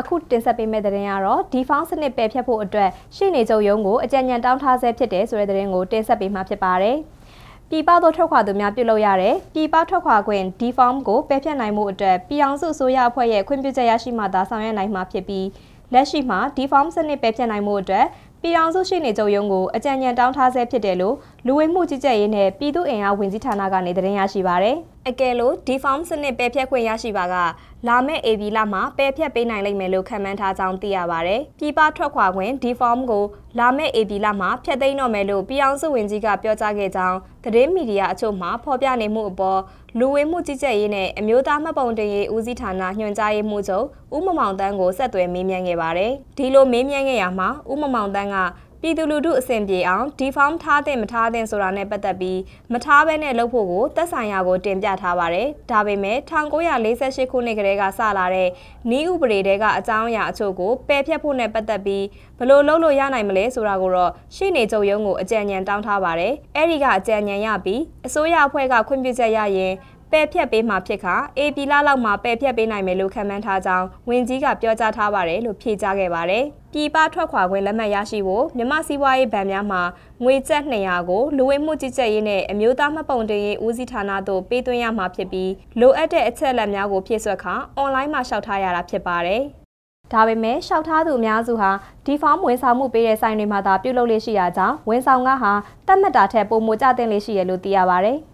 အခုတင်ဆက်ပေးမယ့်သတင်းကတော့ဒီဖောင်းစနစ်ပယ်ဖျက်ဖို့အတွက်ရှေ့နေချုပ်ရုံးကိုအကြံဉာဏ်တောင်းထားဆဲဖြစ်တယ်ဆိုတဲ့သတင်းကိုတင်ဆက်ပေးမှာဖြစ်ပါတယ်။ပြည်ပသို့ထွက်ခွာသူများပြုလုပ်ရတဲ့ပြည်ပထွက်ခွာခွင့် D-form ကိုပယ်ဖျက်နိုင်မှုအတွက်ပြည်အောင်စုအစိုးရအဖွဲ့ရဲ့ခွင့်ပြုချက်ရရှိမှသာဆောင်ရွက်နိုင်မှာဖြစ်ပြီးလက်ရှိမှာ D-form စနစ်ပယ်ဖျက်နိုင်မှုအတွက်ပြည်ထောင်စုရှိနေချုပ်ရုံးကိုအကြံဉာဏ်တောင်းထားဆဲဖြစ်တယ်လို့ လူဝင်မှုကြီးကြပ်ရေးနဲ့ပြည်သူ့အင်အားဝင်ကြီးဌာနကနေသတင်းရရှိပါရယ်။အကယ်လို့ဒီဖောင်းစနစ်ပယ်ဖျက်ခွင့်ရရှိပါကလာမယ့် AB လမှာပယ်ဖျက်ပေးနိုင်လိမ့်မယ်လို့ခန့်မှန်းထားကြောင်းသိရပါရယ်။ပြည်ပထွက်ခွာခွင့်ဒီဖောင်းကိုလာမယ့် AB လမှာဖျက်သိမ်းတော့မယ်လို့ပြည်အောင်စုဝင်ကြီးကပြောကြားခဲ့ကြောင်းသတင်းမီဒီယာအချို့မှဖော်ပြနေမှုအပေါ်လူဝင်မှုကြီးကြပ်ရေးနဲ့အမျိုးသားမှတ်ပုံတင်ရေးဦးစီးဌာနညွှန်ကြားရေးမှူးချုပ်ဦးမမောင်တန်းကိုဆက်သွယ်မေးမြန်းခဲ့ပါတယ်။ဒီလိုမေးမြန်းခဲ့ရမှာဦးမမောင်တန်းက ပြည်သူလူထုအဆင်ပြေအောင်ဒီဖောင်းထားတဲ့မထားတဲ့ဆိုတာနဲ့ပတ်သက်ပြီးမထားဘဲနဲ့လုပ်ဖို့ကိုသက်ဆိုင်ရာကိုတင်ပြထားပါတယ်။ဒါပေမဲ့1948ခုနှစ်ကတည်းကစလာတဲ့နီးဥပဒေတဲကအကြောင်းအရာအချို့ကိုပယ်ဖျက်ဖို့နဲ့ပတ်သက်ပြီးဘလို့လုပ်လို့ရနိုင်မလဲဆိုတာကိုတော့ရှေ့နေချုပ်ရုံးကိုအကြံဉာဏ်တောင်းထားပါတယ်။အဲ့ဒီကအကြံဉာဏ်ရပြီးအစိုးရအဖွဲ့ကခွင့်ပြုချက်ရရင် ပယ်ဖြတ်ပေးမှာဖြစ်ခါ AP လလောက်မှာပယ်ဖြတ်ပေးနိုင်မယ်လို့ခန့်မှန်းထားကြောင်းဝင်ကြီးကပြောကြားထားပါတယ်လို့ဖြေကြားခဲ့ပါတယ်။ပြည်ပထွက်ခွာခွင့်လက်မှတ်ရရှိဖို့မြမစီးပွားရေးဗန်များမှာငွေကျပ်200ကိုလူဝင်မှုကြီးကြပ်ရေးနဲ့အမျိုးသားမှတ်ပုံတင်ရေးဦးစီးဌာနသို့ပေးသွင်းရမှာဖြစ်ပြီးလိုအပ်တဲ့အချက်အလက်များကိုဖြည့်စွက်ခါအွန်လိုင်းမှာလျှောက်ထားရတာဖြစ်ပါတယ်။ဒါပေမဲ့ရှောက်ထားသူအများစုဟာဒီဖောင်းဝန်ဆောင်မှုပေးတဲ့ဆိုင်တွေမှာသာပြုလုပ်လေးရှိရကြောင်းဝန်ဆောင်ကဟာတတ်မှတ်တာထက်ပိုမိုကြတဲ့လေးရှိရလို့သိရပါဗျ။